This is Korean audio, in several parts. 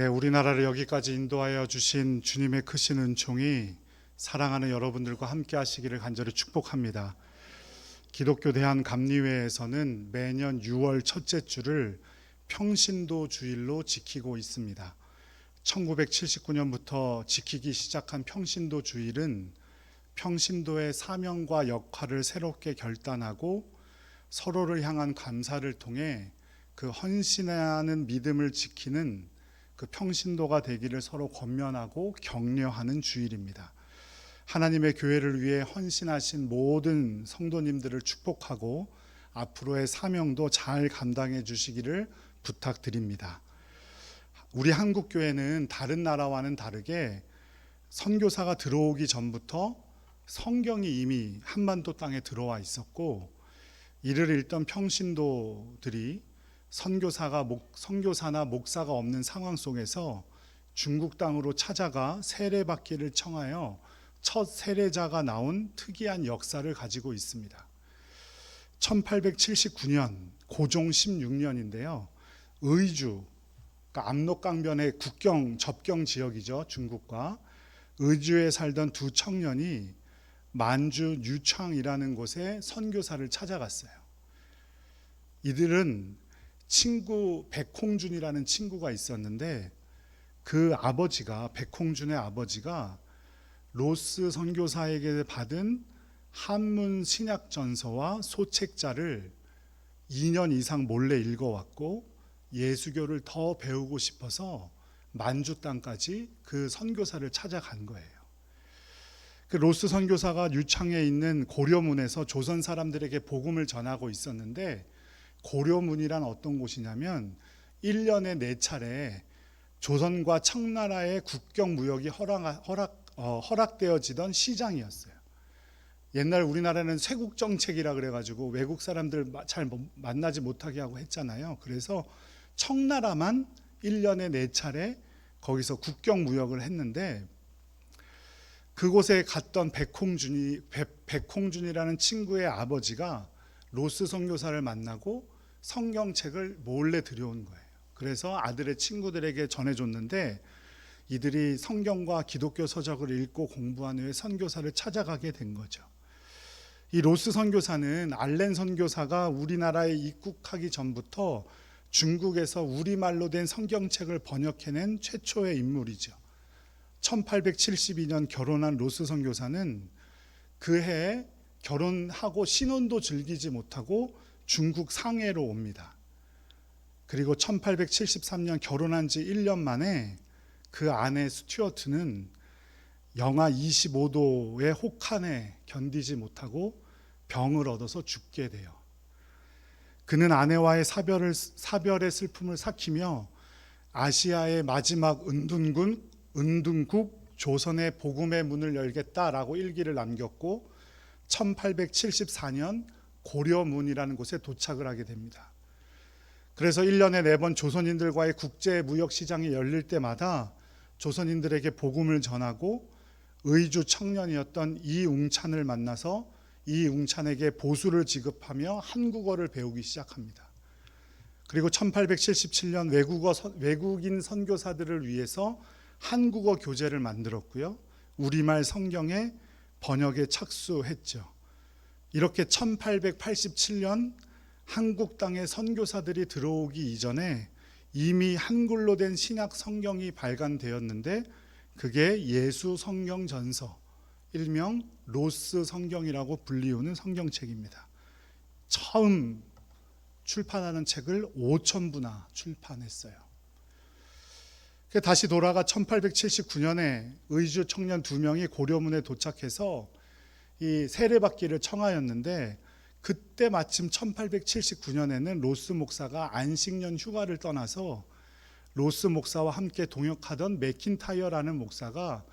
네, 우리나라를 여기까지 인도하여 주신 주님의 크신 은총이 사랑하는 여러분들과 함께 하시기를 간절히 축복합니다. 기독교 대한 감리회에서는 매년 6월 첫째 주를 평신도 주일로 지키고 있습니다. 1979년부터 지키기 시작한 평신도 주일은 평신도의 사명과 역할을 새롭게 결단하고 서로를 향한 감사를 통해 그 헌신하는 믿음을 지키는 그 평신도가 되기를 서로 권면하고 격려하는 주일입니다. 하나님의 교회를 위해 헌신하신 모든 성도님들을 축복하고 앞으로의 사명도 잘 감당해 주시기를 부탁드립니다. 우리 한국 교회는 다른 나라와는 다르게 선교사가 들어오기 전부터 성경이 이미 한반도 땅에 들어와 있었고 이를 읽던 평신도들이 선교사가 목, 선교사나 목사가 없는 상황 속에서 중국 땅으로 찾아가 세례받기를 청하여 첫 세례자가 나온 특이한 역사를 가지고 있습니다. 1879년 고종 16년인데요. 의주 그러니까 압록강변의 국경 접경 지역이죠. 중국과 의주에 살던 두 청년이 만주 유창이라는 곳에 선교사를 찾아갔어요. 이들은 친구 백홍준이라는 친구가 있었는데 그 아버지가 백홍준의 아버지가 로스 선교사에게 받은 한문 신약 전서와 소책자를 2년 이상 몰래 읽어왔고 예수교를 더 배우고 싶어서 만주 땅까지 그 선교사를 찾아간 거예요. 그 로스 선교사가 유창에 있는 고려문에서 조선 사람들에게 복음을 전하고 있었는데 고려문이란 어떤 곳이냐면 1년에 네 차례 조선과 청나라의 국경 무역이 허락, 허락, 어, 허락되어지던 시장이었어요. 옛날 우리나라는 쇄국 정책이라 그래가지고 외국 사람들 잘 만나지 못하게 하고 했잖아요. 그래서 청나라만 1년에 네 차례 거기서 국경 무역을 했는데 그곳에 갔던 백홍준이 백홍준이라는 친구의 아버지가 로스 선교사를 만나고 성경책을 몰래 들여온 거예요. 그래서 아들의 친구들에게 전해줬는데 이들이 성경과 기독교 서적을 읽고 공부한 후에 선교사를 찾아가게 된 거죠. 이 로스 선교사는 알렌 선교사가 우리나라에 입국하기 전부터 중국에서 우리말로 된 성경책을 번역해낸 최초의 인물이죠. 1872년 결혼한 로스 선교사는 그 해에 결혼하고 신혼도 즐기지 못하고 중국 상해로 옵니다. 그리고 1873년 결혼한 지 1년 만에 그 아내 스튜어트는 영하 25도의 혹한에 견디지 못하고 병을 얻어서 죽게 돼요. 그는 아내와의 사별을, 사별의 슬픔을 삭히며 아시아의 마지막 은둔군, 은둔국 조선의 복음의 문을 열겠다라고 일기를 남겼고 1874년 고려문이라는 곳에 도착을 하게 됩니다. 그래서 1년에 4번 조선인들과의 국제 무역 시장이 열릴 때마다 조선인들에게 복음을 전하고 의주 청년이었던 이웅찬을 만나서 이웅찬에게 보수를 지급하며 한국어를 배우기 시작합니다. 그리고 1877년 외국어 외국인 선교사들을 위해서 한국어 교재를 만들었고요. 우리말 성경의 번역에 착수했죠. 이렇게 1887년 한국 땅에 선교사들이 들어오기 이전에 이미 한글로 된 신약 성경이 발간되었는데 그게 예수 성경 전서 일명 로스 성경이라고 불리우는 성경책입니다. 처음 출판하는 책을 5천 부나 출판했어요. 다시 돌아가 1879년에 의주 청년 두 명이 고려문에 도착해서 이 세례받기를 청하였는데 그때 마침 1879년에는 로스 목사가 안식년 휴가를 떠나서 로스 목사와 함께 동역하던 맥킨타이어라는 목사가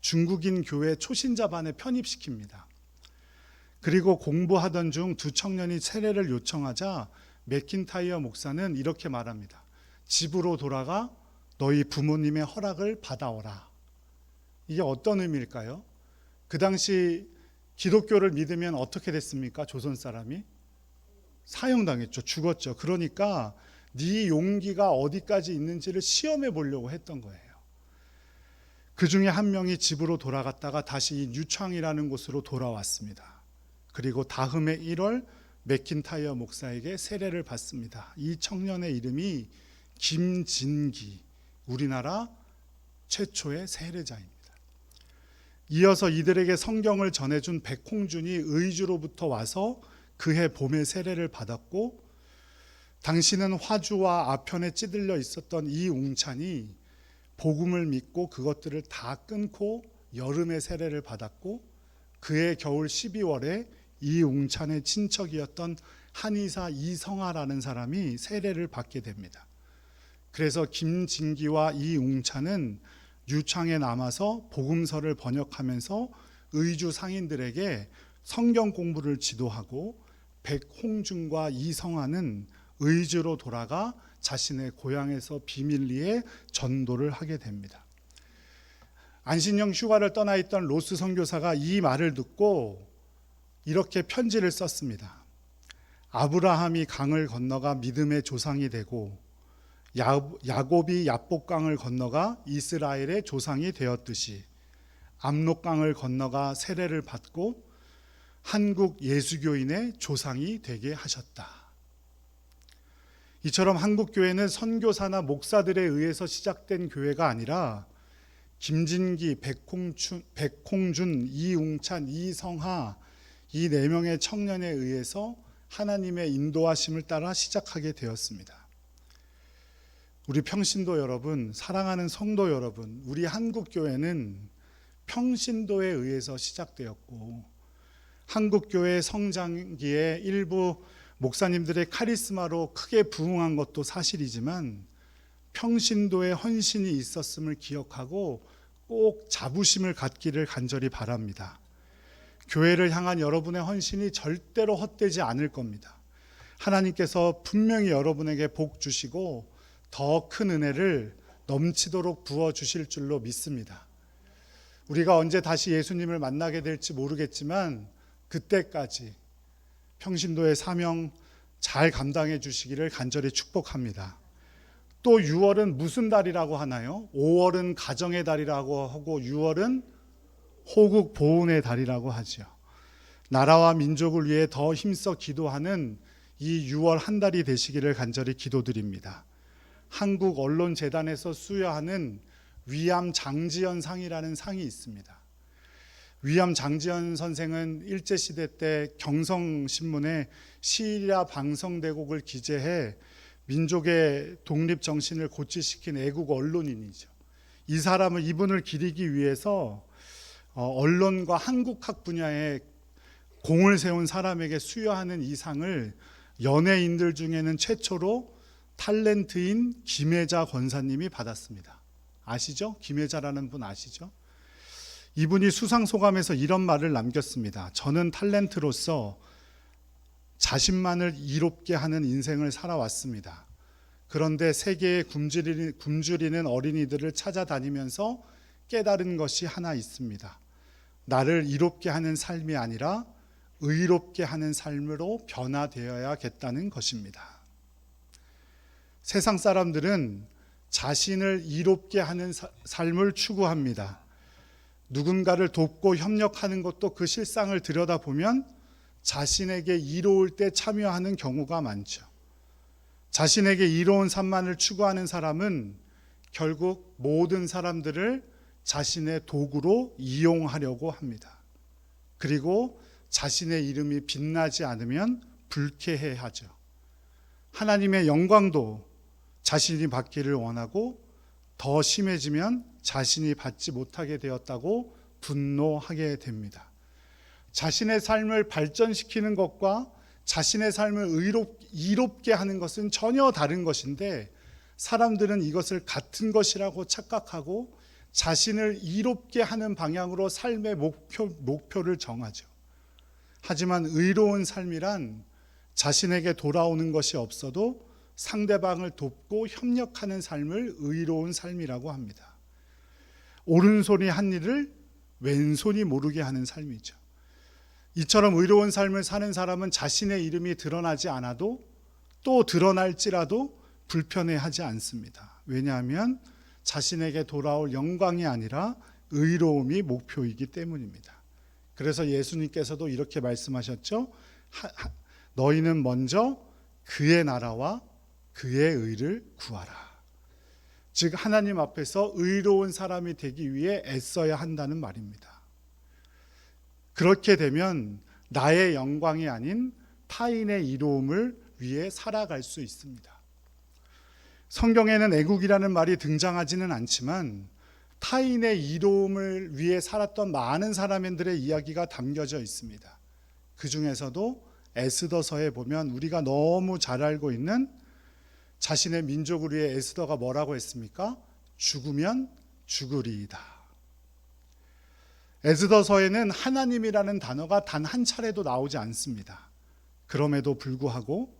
중국인 교회 초신자 반에 편입시킵니다. 그리고 공부하던 중 두 청년이 세례를 요청하자 맥킨타이어 목사는 이렇게 말합니다. 집으로 돌아가 너희 부모님의 허락을 받아오라. 이게 어떤 의미일까요? 그 당시 기독교를 믿으면 어떻게 됐습니까? 조선 사람이 사형당했죠. 죽었죠. 그러니까 네 용기가 어디까지 있는지를 시험해 보려고 했던 거예요. 그 중에 한 명이 집으로 돌아갔다가 다시 이 뉴창이라는 곳으로 돌아왔습니다. 그리고 다음해 1월 맥킨타이어 목사에게 세례를 받습니다. 이 청년의 이름이 김진기, 우리나라 최초의 세례자입니다. 이어서 이들에게 성경을 전해준 백홍준이 의주로부터 와서 그해 봄에 세례를 받았고 당시는 화주와 아편에 찌들려 있었던 이 웅찬이 복음을 믿고 그것들을 다 끊고 여름에 세례를 받았고 그해 겨울 12월에 이 웅찬의 친척이었던 한의사 이성아라는 사람이 세례를 받게 됩니다. 그래서 김진기와 이 웅찬은 유창에 남아서 복음서를 번역하면서 의주 상인들에게 성경 공부를 지도하고 백홍준과 이성아는 의주로 돌아가 자신의 고향에서 비밀리에 전도를 하게 됩니다. 안신령 휴가를 떠나 있던 로스 선교사가 이 말을 듣고 이렇게 편지를 썼습니다. 아브라함이 강을 건너가 믿음의 조상이 되고 야- 야곱이 야복강을 건너가 이스라엘의 조상이 되었듯이 압록강을 건너가 세례를 받고 한국 예수교인의 조상이 되게 하셨다. 이처럼 한국 교회는 선교사나 목사들에 의해서 시작된 교회가 아니라 김진기, 백홍춘, 백홍준, 이웅찬, 이성하 이 네 명의 청년에 의해서 하나님의 인도하심을 따라 시작하게 되었습니다. 우리 평신도 여러분, 사랑하는 성도 여러분, 우리 한국 교회는 평신도에 의해서 시작되었고 한국 교회 성장기에 일부 목사님들의 카리스마로 크게 부흥한 것도 사실이지만 평신도의 헌신이 있었음을 기억하고 꼭 자부심을 갖기를 간절히 바랍니다. 교회를 향한 여러분의 헌신이 절대로 헛되지 않을 겁니다. 하나님께서 분명히 여러분에게 복 주시고 더 큰 은혜를 넘치도록 부어 주실 줄로 믿습니다. 우리가 언제 다시 예수님을 만나게 될지 모르겠지만 그때까지 평신도의 사명 잘 감당해 주시기를 간절히 축복합니다. 또 6월은 무슨 달이라고 하나요? 5월은 가정의 달이라고 하고 6월은 호국 보훈의 달이라고 하죠. 나라와 민족을 위해 더 힘써 기도하는 이 6월 한 달이 되시기를 간절히 기도드립니다. 한국 언론 재단에서 수여하는 위암 장지연 상이라는 상이 있습니다. 위암 장지연 선생은 일제 시대 때 경성 신문에 시리아 방성대곡을 기재해 민족의 독립 정신을 고취시킨 애국 언론인이죠. 이 사람을 이분을 기리기 위해서 어, 언론과 한국학 분야에 공을 세운 사람에게 수여하는 이 상을 연예인들 중에는 최초로 탤런트인 김혜자 권사님이 받았습니다. 아시죠? 김혜자라는 분 아시죠? 이분이 수상 소감에서 이런 말을 남겼습니다. 저는 탤런트로서 자신만을 이롭게 하는 인생을 살아왔습니다. 그런데 세계에 굶주리는, 굶주리는 어린이들을 찾아다니면서 깨달은 것이 하나 있습니다. 나를 이롭게 하는 삶이 아니라 의롭게 하는 삶으로 변화되어야겠다는 것입니다. 세상 사람들은 자신을 이롭게 하는 사- 삶을 추구합니다. 누군가를 돕고 협력하는 것도 그 실상을 들여다보면 자신에게 이로울 때 참여하는 경우가 많죠. 자신에게 이로운 삶만을 추구하는 사람은 결국 모든 사람들을 자신의 도구로 이용하려고 합니다. 그리고 자신의 이름이 빛나지 않으면 불쾌해 하죠. 하나님의 영광도 자신이 받기를 원하고 더 심해지면 자신이 받지 못하게 되었다고 분노하게 됩니다. 자신의 삶을 발전시키는 것과 자신의 삶을 의롭, 이롭게 하는 것은 전혀 다른 것인데 사람들은 이것을 같은 것이라고 착각하고 자신을 이롭게 하는 방향으로 삶의 목표, 목표를 정하죠. 하지만 의로운 삶이란 자신에게 돌아오는 것이 없어도 상대방을 돕고 협력하는 삶을 의로운 삶이라고 합니다. 오른손이 한 일을 왼손이 모르게 하는 삶이죠. 이처럼 의로운 삶을 사는 사람은 자신의 이름이 드러나지 않아도 또 드러날지라도 불편해하지 않습니다. 왜냐하면 자신에게 돌아올 영광이 아니라 의로움이 목표이기 때문입니다. 그래서 예수님께서도 이렇게 말씀하셨죠. 너희는 먼저 그의 나라와 그의 의를 구하라. 즉 하나님 앞에서 의로운 사람이 되기 위해 애써야 한다는 말입니다. 그렇게 되면 나의 영광이 아닌 타인의 이로움을 위해 살아갈 수 있습니다. 성경에는 애국이라는 말이 등장하지는 않지만 타인의 이로움을 위해 살았던 많은 사람들의 이야기가 담겨져 있습니다. 그 중에서도 에스더서에 보면 우리가 너무 잘 알고 있는 자신의 민족을 위해 에스더가 뭐라고 했습니까? 죽으면 죽으리이다. 에스더서에는 하나님이라는 단어가 단 한 차례도 나오지 않습니다. 그럼에도 불구하고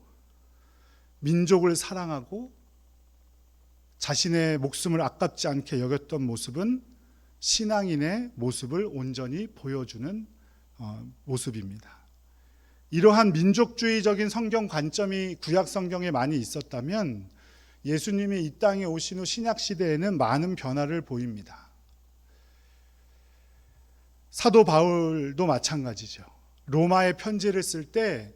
민족을 사랑하고 자신의 목숨을 아깝지 않게 여겼던 모습은 신앙인의 모습을 온전히 보여주는 어, 모습입니다. 이러한 민족주의적인 성경 관점이 구약 성경에 많이 있었다면 예수님이 이 땅에 오신 후 신약 시대에는 많은 변화를 보입니다. 사도 바울도 마찬가지죠. 로마의 편지를 쓸 때,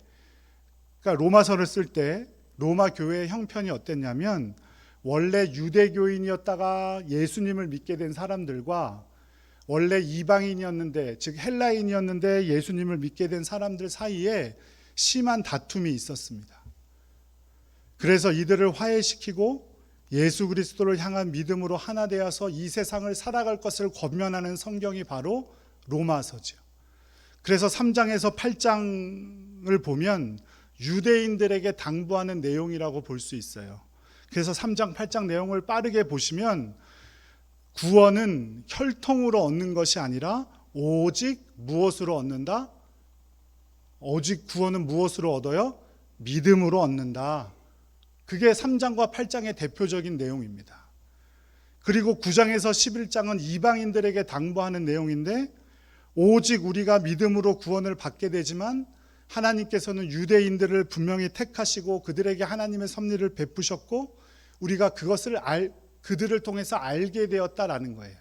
그러니까 로마서를 쓸 때 로마 교회의 형편이 어땠냐면 원래 유대교인이었다가 예수님을 믿게 된 사람들과 원래 이방인이었는데 즉 헬라인이었는데 예수님을 믿게 된 사람들 사이에 심한 다툼이 있었습니다. 그래서 이들을 화해시키고 예수 그리스도를 향한 믿음으로 하나 되어서 이 세상을 살아갈 것을 권면하는 성경이 바로 로마서죠. 그래서 3장에서 8장을 보면 유대인들에게 당부하는 내용이라고 볼 수 있어요. 그래서 3장, 8장 내용을 빠르게 보시면 구원은 혈통으로 얻는 것이 아니라 오직 무엇으로 얻는다? 오직 구원은 무엇으로 얻어요? 믿음으로 얻는다. 그게 3장과 8장의 대표적인 내용입니다. 그리고 9장에서 11장은 이방인들에게 당부하는 내용인데 오직 우리가 믿음으로 구원을 받게 되지만 하나님께서는 유대인들을 분명히 택하시고 그들에게 하나님의 섭리를 베푸셨고 우리가 그것을 알, 그들을 통해서 알게 되었다라는 거예요.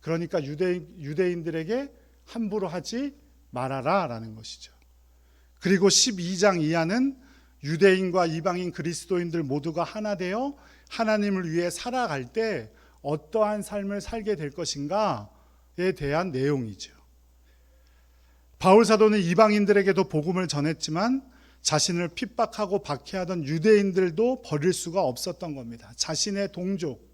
그러니까 유대인, 유대인들에게 함부로 하지 말아라라는 것이죠. 그리고 12장 이하는 유대인과 이방인 그리스도인들 모두가 하나 되어 하나님을 위해 살아갈 때 어떠한 삶을 살게 될 것인가에 대한 내용이죠. 바울 사도는 이방인들에게도 복음을 전했지만 자신을 핍박하고 박해하던 유대인들도 버릴 수가 없었던 겁니다. 자신의 동족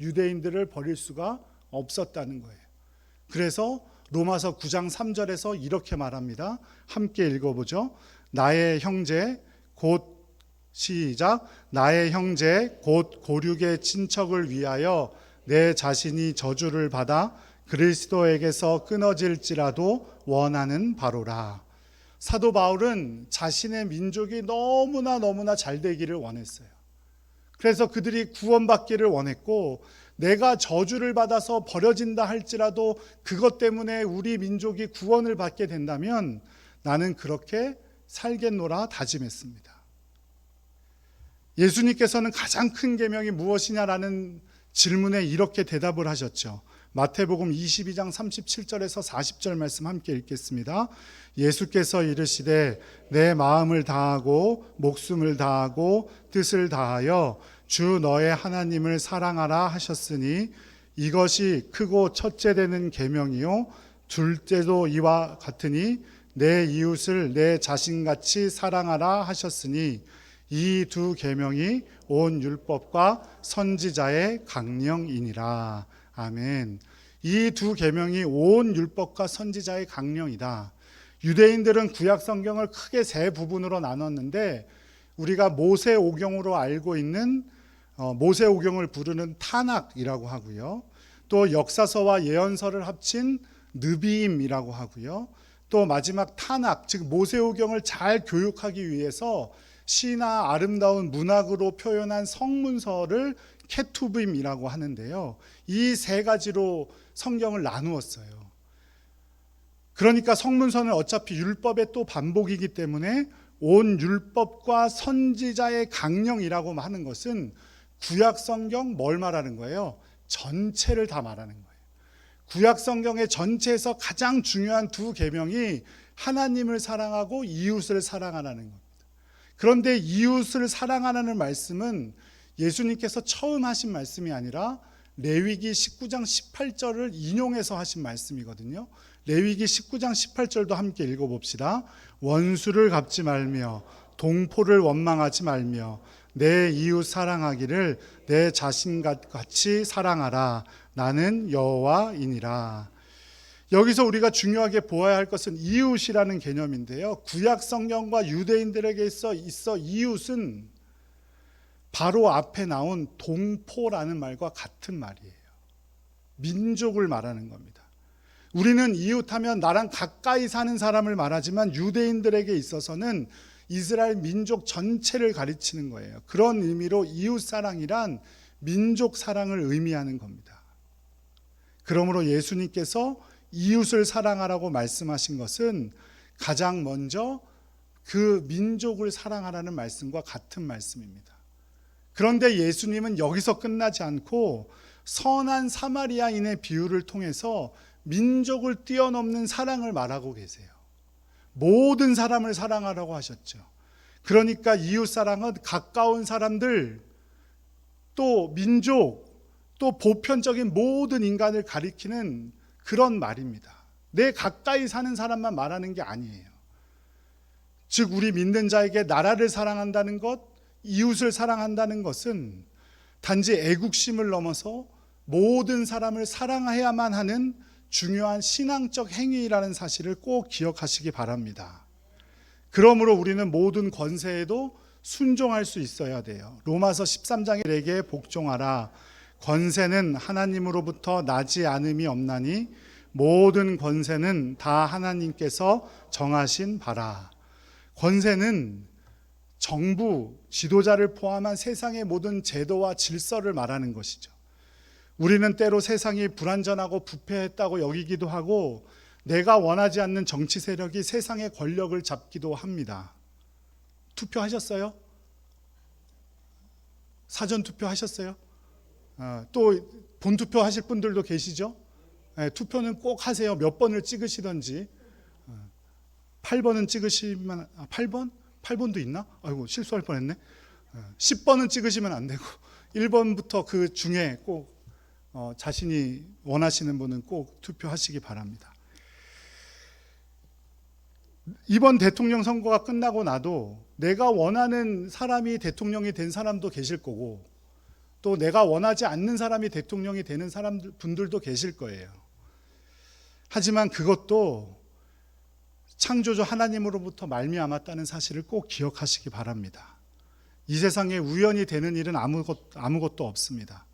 유대인들을 버릴 수가 없었다는 거예요. 그래서 로마서 9장 3절에서 이렇게 말합니다. 함께 읽어보죠. 나의 형제 곧 시작 나의 형제 곧 고륙의 친척을 위하여 내 자신이 저주를 받아 그리스도에게서 끊어질지라도 원하는 바로라. 사도 바울은 자신의 민족이 너무나 너무나 잘 되기를 원했어요. 그래서 그들이 구원받기를 원했고 내가 저주를 받아서 버려진다 할지라도 그것 때문에 우리 민족이 구원을 받게 된다면 나는 그렇게 살겠노라 다짐했습니다. 예수님께서는 가장 큰 계명이 무엇이냐라는 질문에 이렇게 대답을 하셨죠. 마태복음 22장 37절에서 40절 말씀 함께 읽겠습니다. 예수께서 이르시되 내 마음을 다하고 목숨을 다하고 뜻을 다하여 주 너의 하나님을 사랑하라 하셨으니 이것이 크고 첫째 되는 계명이요 둘째도 이와 같으니 내 이웃을 내 자신같이 사랑하라 하셨으니 이 두 계명이 온 율법과 선지자의 강령이니라. 아멘. 이 두 계명이 온 율법과 선지자의 강령이다. 유대인들은 구약 성경을 크게 세 부분으로 나눴는데 우리가 모세 오경으로 알고 있는 어, 모세 오경을 부르는 타낙이라고 하고요. 또 역사서와 예언서를 합친 느비임이라고 하고요. 또 마지막 타낙 즉 모세 오경을 잘 교육하기 위해서 시나 아름다운 문학으로 표현한 성문서를 케투빔이라고 하는데요. 이 세 가지로 성경을 나누었어요. 그러니까 성문서는 어차피 율법의 또 반복이기 때문에 온 율법과 선지자의 강령이라고 하는 것은 구약 성경 뭘 말하는 거예요? 전체를 다 말하는 거예요. 구약 성경의 전체에서 가장 중요한 두 계명이 하나님을 사랑하고 이웃을 사랑하라는 겁니다. 그런데 이웃을 사랑하라는 말씀은 예수님께서 처음 하신 말씀이 아니라 레위기 19장 18절을 인용해서 하신 말씀이거든요. 레위기 19장 18절도 함께 읽어봅시다. 원수를 갚지 말며 동포를 원망하지 말며 내 이웃 사랑하기를 내 자신 같이 사랑하라. 나는 여호와이니라. 여기서 우리가 중요하게 보아야 할 것은 이웃이라는 개념인데요. 구약 성경과 유대인들에게 있어 있어 이웃은 바로 앞에 나온 동포라는 말과 같은 말이에요. 민족을 말하는 겁니다. 우리는 이웃하면 나랑 가까이 사는 사람을 말하지만 유대인들에게 있어서는 이스라엘 민족 전체를 가르치는 거예요. 그런 의미로 이웃 사랑이란 민족 사랑을 의미하는 겁니다. 그러므로 예수님께서 이웃을 사랑하라고 말씀하신 것은 가장 먼저 그 민족을 사랑하라는 말씀과 같은 말씀입니다. 그런데 예수님은 여기서 끝나지 않고 선한 사마리아인의 비유를 통해서 민족을 뛰어넘는 사랑을 말하고 계세요. 모든 사람을 사랑하라고 하셨죠. 그러니까 이웃 사랑은 가까운 사람들, 또 민족, 또 보편적인 모든 인간을 가리키는 그런 말입니다. 내 가까이 사는 사람만 말하는 게 아니에요. 즉, 우리 믿는 자에게 나라를 사랑한다는 것, 이웃을 사랑한다는 것은 단지 애국심을 넘어서 모든 사람을 사랑해야만 하는 중요한 신앙적 행위라는 사실을 꼭 기억하시기 바랍니다. 그러므로 우리는 모든 권세에도 순종할 수 있어야 돼요. 로마서 13장에게 복종하라. 권세는 하나님으로부터 나지 않음이 없나니 모든 권세는 다 하나님께서 정하신 바라. 권세는 정부, 지도자를 포함한 세상의 모든 제도와 질서를 말하는 것이죠. 우리는 때로 세상이 불완전하고 부패했다고 여기기도 하고 내가 원하지 않는 정치 세력이 세상의 권력을 잡기도 합니다. 투표하셨어요? 사전 투표하셨어요? 어, 또 본투표 하실 분들도 계시죠? 네, 투표는 꼭 하세요. 몇 번을 찍으시던지. 어, 8번은 찍으시면, 아, 8번? 8번도 있나? 아이고, 실수할 뻔 했네. 어, 10번은 찍으시면 안 되고, 1번부터 그 중에 꼭 어, 자신이 원하시는 분은 꼭 투표하시기 바랍니다. 이번 대통령 선거가 끝나고 나도 내가 원하는 사람이 대통령이 된 사람도 계실 거고 또 내가 원하지 않는 사람이 대통령이 되는 사람 분들도 계실 거예요. 하지만 그것도 창조주 하나님으로부터 말미암았다는 사실을 꼭 기억하시기 바랍니다. 이 세상에 우연히 되는 일은 아무것, 아무것도 없습니다.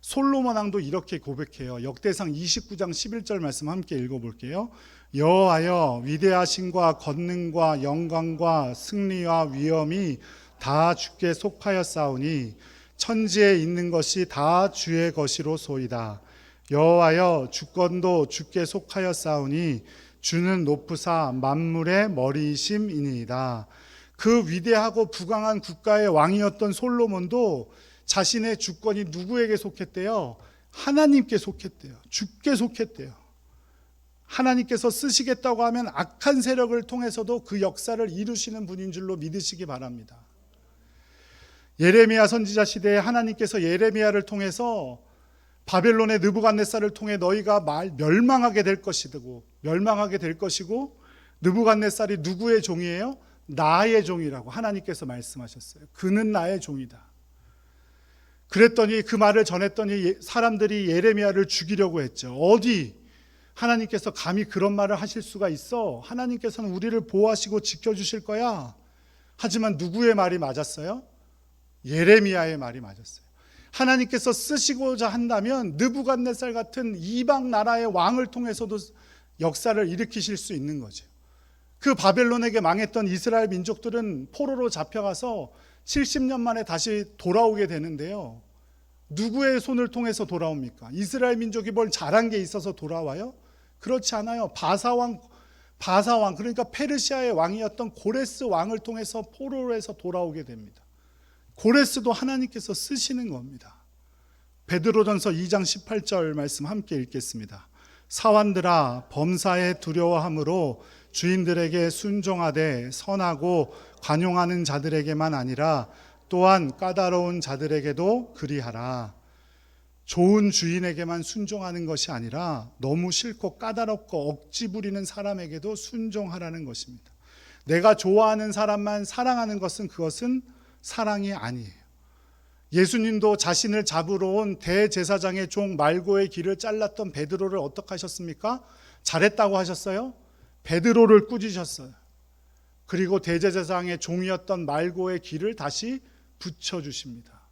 솔로몬 왕도 이렇게 고백해요. 역대상 29장 11절 말씀 함께 읽어볼게요. 여호와여 위대하신과 권능과 영광과 승리와 위엄이 다 주께 속하였사오니 천지에 있는 것이 다 주의 것이로소이다. 여호와여 주권도 주께 속하였사오니 주는 높으사 만물의 머리이심이니이다. 그 위대하고 부강한 국가의 왕이었던 솔로몬도 자신의 주권이 누구에게 속했대요? 하나님께 속했대요. 주께 속했대요. 하나님께서 쓰시겠다고 하면 악한 세력을 통해서도 그 역사를 이루시는 분인 줄로 믿으시기 바랍니다. 예레미야 선지자 시대에 하나님께서 예레미야를 통해서 바벨론의 느부갓네살을 통해 너희가 말 멸망하게 될 것이고 멸망하게 될 것이고 느부갓네살이 누구의 종이에요? 나의 종이라고 하나님께서 말씀하셨어요. 그는 나의 종이다. 그랬더니 그 말을 전했더니 사람들이 예레미야를 죽이려고 했죠. 어디 하나님께서 감히 그런 말을 하실 수가 있어? 하나님께서는 우리를 보호하시고 지켜 주실 거야. 하지만 누구의 말이 맞았어요? 예레미야의 말이 맞았어요. 하나님께서 쓰시고자 한다면 느부갓네살 같은 이방 나라의 왕을 통해서도 역사를 일으키실 수 있는 거죠. 그 바벨론에게 망했던 이스라엘 민족들은 포로로 잡혀가서 70년 만에 다시 돌아오게 되는데요. 누구의 손을 통해서 돌아옵니까? 이스라엘 민족이 뭘 잘한 게 있어서 돌아와요? 그렇지 않아요. 바사왕 바사 왕 그러니까 페르시아의 왕이었던 고레스 왕을 통해서 포로에서 돌아오게 됩니다. 고레스도 하나님께서 쓰시는 겁니다. 베드로전서 2장 18절 말씀 함께 읽겠습니다. 사환들아 범사에 두려워함으로 주인들에게 순종하되 선하고 관용하는 자들에게만 아니라 또한 까다로운 자들에게도 그리하라. 좋은 주인에게만 순종하는 것이 아니라 너무 싫고 까다롭고 억지 부리는 사람에게도 순종하라는 것입니다. 내가 좋아하는 사람만 사랑하는 것은 그것은 사랑이 아니에요. 예수님도 자신을 잡으러 온 대제사장의 종 말고의 길을 잘랐던 베드로를 어떻게 하셨습니까? 잘했다고 하셨어요? 베드로를 꾸짖으셨어요. 그리고 대제사장의 종이었던 말고의 길을 다시 붙여주십니다.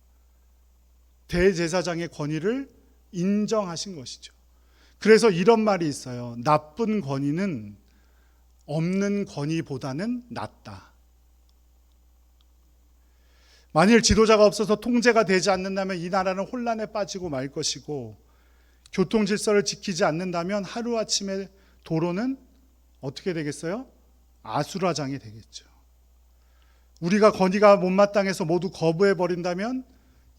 대제사장의 권위를 인정하신 것이죠. 그래서 이런 말이 있어요. 나쁜 권위는 없는 권위보다는 낫다. 만일 지도자가 없어서 통제가 되지 않는다면 이 나라는 혼란에 빠지고 말 것이고 교통 질서를 지키지 않는다면 하루아침에 도로는 어떻게 되겠어요? 아수라장이 되겠죠. 우리가 건의가 못마땅해서 모두 거부해 버린다면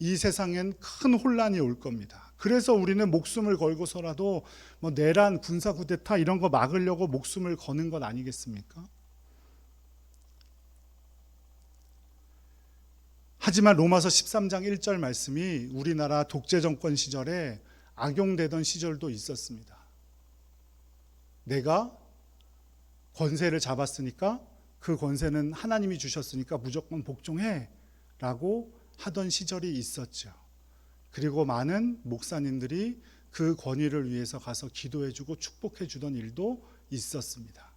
이 세상엔 큰 혼란이 올 겁니다. 그래서 우리는 목숨을 걸고서라도 뭐 내란, 군사 쿠데타 이런 거 막으려고 목숨을 거는 것 아니겠습니까? 하지만 로마서 13장 1절 말씀이 우리나라 독재 정권 시절에 악용되던 시절도 있었습니다. 내가 권세를 잡았으니까 그 권세는 하나님이 주셨으니까 무조건 복종해 라고 하던 시절이 있었죠. 그리고 많은 목사님들이 그 권위를 위해서 가서 기도해 주고 축복해 주던 일도 있었습니다.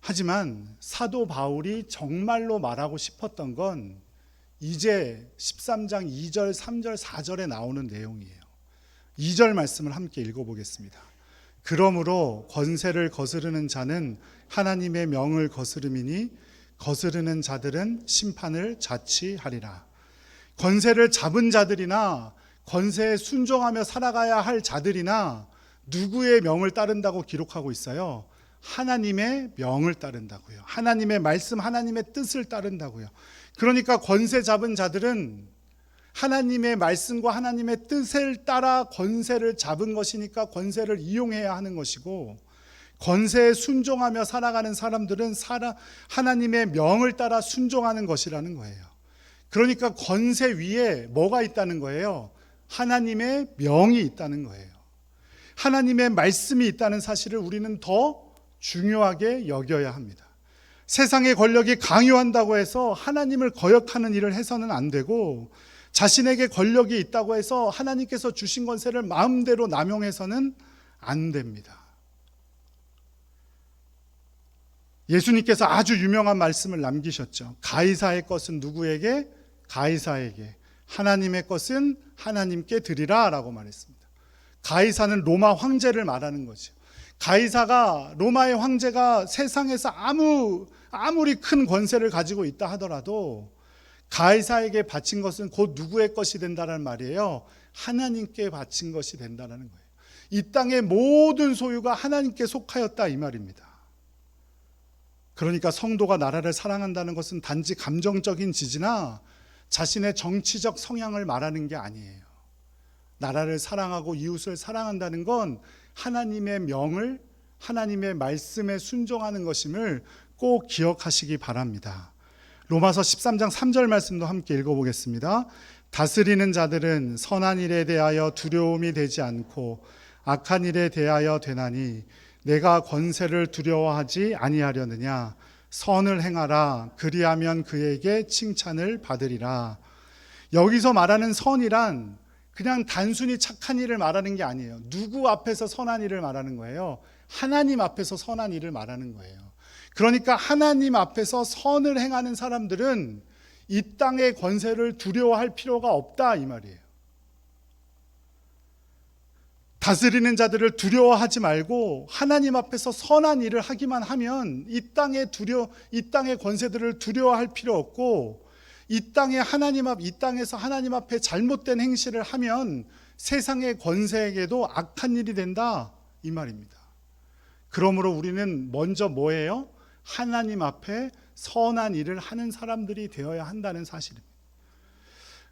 하지만 사도 바울이 정말로 말하고 싶었던 건 이제 13장 2절, 3절, 4절에 나오는 내용이에요. 2절 말씀을 함께 읽어보겠습니다. 그러므로 권세를 거스르는 자는 하나님의 명을 거스름이니 거스르는 자들은 심판을 자치하리라. 권세를 잡은 자들이나 권세에 순종하며 살아가야 할 자들이나 누구의 명을 따른다고 기록하고 있어요? 하나님의 명을 따른다고요. 하나님의 말씀, 하나님의 뜻을 따른다고요. 그러니까 권세 잡은 자들은 하나님의 말씀과 하나님의 뜻을 따라 권세를 잡은 것이니까 권세를 이용해야 하는 것이고 권세에 순종하며 살아가는 사람들은 살아, 하나님의 명을 따라 순종하는 것이라는 거예요. 그러니까 권세 위에 뭐가 있다는 거예요? 하나님의 명이 있다는 거예요. 하나님의 말씀이 있다는 사실을 우리는 더 중요하게 여겨야 합니다. 세상의 권력이 강요한다고 해서 하나님을 거역하는 일을 해서는 안 되고 자신에게 권력이 있다고 해서 하나님께서 주신 권세를 마음대로 남용해서는 안 됩니다. 예수님께서 아주 유명한 말씀을 남기셨죠. 가이사의 것은 누구에게? 가이사에게. 하나님의 것은 하나님께 드리라 라고 말했습니다. 가이사는 로마 황제를 말하는 거죠. 가이사가 로마의 황제가 세상에서 아무 아무리 큰 권세를 가지고 있다 하더라도 가이사에게 바친 것은 곧 누구의 것이 된다는 말이에요. 하나님께 바친 것이 된다는 거예요. 이 땅의 모든 소유가 하나님께 속하였다 이 말입니다. 그러니까 성도가 나라를 사랑한다는 것은 단지 감정적인 지지나 자신의 정치적 성향을 말하는 게 아니에요. 나라를 사랑하고 이웃을 사랑한다는 건 하나님의 명을 하나님의 말씀에 순종하는 것임을 꼭 기억하시기 바랍니다. 로마서 13장 3절 말씀도 함께 읽어보겠습니다. 다스리는 자들은 선한 일에 대하여 두려움이 되지 않고 악한 일에 대하여 되나니 내가 권세를 두려워하지 아니하려느냐 선을 행하라 그리하면 그에게 칭찬을 받으리라 여기서 말하는 선이란 그냥 단순히 착한 일을 말하는 게 아니에요. 누구 앞에서 선한 일을 말하는 거예요? 하나님 앞에서 선한 일을 말하는 거예요. 그러니까 하나님 앞에서 선을 행하는 사람들은 이 땅의 권세를 두려워할 필요가 없다 이 말이에요. 다스리는 자들을 두려워하지 말고 하나님 앞에서 선한 일을 하기만 하면 이 땅의 두려 이 땅의 권세들을 두려워할 필요 없고 이 땅에 하나님 앞 이 땅에서 하나님 앞에 잘못된 행실을 하면 세상의 권세에게도 악한 일이 된다 이 말입니다. 그러므로 우리는 먼저 뭐예요? 하나님 앞에 선한 일을 하는 사람들이 되어야 한다는 사실입니다.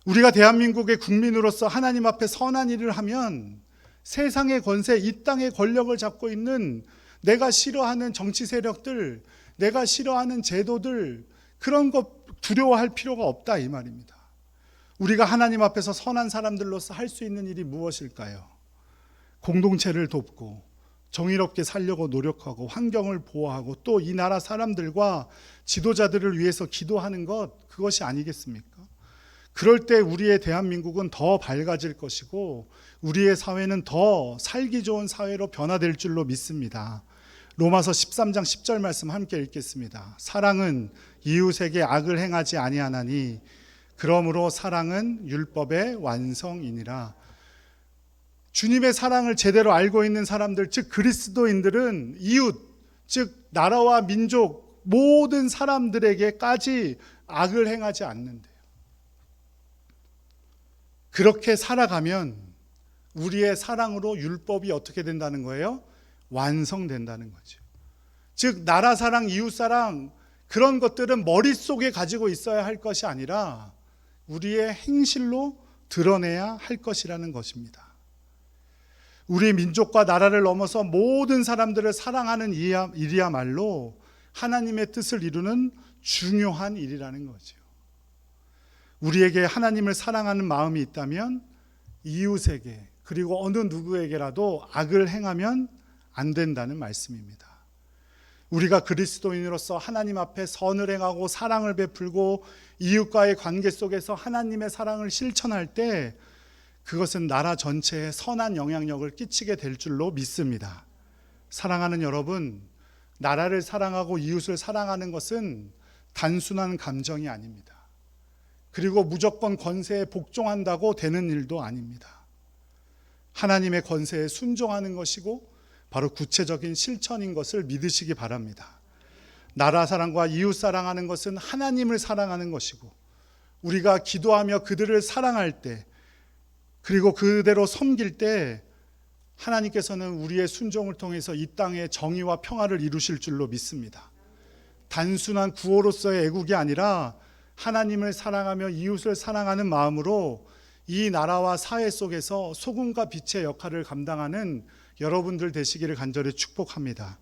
우리가 대한민국의 국민으로서 하나님 앞에 선한 일을 하면 세상의 권세, 이 땅의 권력을 잡고 있는 내가 싫어하는 정치 세력들, 내가 싫어하는 제도들, 그런 것 두려워할 필요가 없다 이 말입니다. 우리가 하나님 앞에서 선한 사람들로서 할 수 있는 일이 무엇일까요? 공동체를 돕고 정의롭게 살려고 노력하고 환경을 보호하고 또 이 나라 사람들과 지도자들을 위해서 기도하는 것 그것이 아니겠습니까? 그럴 때 우리의 대한민국은 더 밝아질 것이고 우리의 사회는 더 살기 좋은 사회로 변화될 줄로 믿습니다. 로마서 13장 10절 말씀 함께 읽겠습니다. 사랑은 이웃에게 악을 행하지 아니하나니 그러므로 사랑은 율법의 완성이니라. 주님의 사랑을 제대로 알고 있는 사람들, 즉 그리스도인들은 이웃, 즉 나라와 민족 모든 사람들에게까지 악을 행하지 않는데요. 그렇게 살아가면 우리의 사랑으로 율법이 어떻게 된다는 거예요? 완성된다는 거죠. 즉 나라 사랑, 이웃 사랑 그런 것들은 머릿속에 가지고 있어야 할 것이 아니라 우리의 행실로 드러내야 할 것이라는 것입니다. 우리 민족과 나라를 넘어서 모든 사람들을 사랑하는 일이야말로 하나님의 뜻을 이루는 중요한 일이라는 거죠. 우리에게 하나님을 사랑하는 마음이 있다면 이웃에게 그리고 어느 누구에게라도 악을 행하면 안 된다는 말씀입니다. 우리가 그리스도인으로서 하나님 앞에 선을 행하고 사랑을 베풀고 이웃과의 관계 속에서 하나님의 사랑을 실천할 때 그것은 나라 전체에 선한 영향력을 끼치게 될 줄로 믿습니다. 사랑하는 여러분, 나라를 사랑하고 이웃을 사랑하는 것은 단순한 감정이 아닙니다. 그리고 무조건 권세에 복종한다고 되는 일도 아닙니다. 하나님의 권세에 순종하는 것이고 바로 구체적인 실천인 것을 믿으시기 바랍니다. 나라 사랑과 이웃 사랑하는 것은 하나님을 사랑하는 것이고 우리가 기도하며 그들을 사랑할 때 그리고 그대로 섬길 때 하나님께서는 우리의 순종을 통해서 이 땅에 정의와 평화를 이루실 줄로 믿습니다. 단순한 구호로서의 애국이 아니라 하나님을 사랑하며 이웃을 사랑하는 마음으로 이 나라와 사회 속에서 소금과 빛의 역할을 감당하는 여러분들 되시기를 간절히 축복합니다.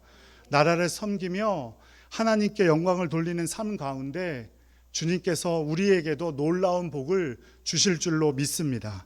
나라를 섬기며 하나님께 영광을 돌리는 삶 가운데 주님께서 우리에게도 놀라운 복을 주실 줄로 믿습니다.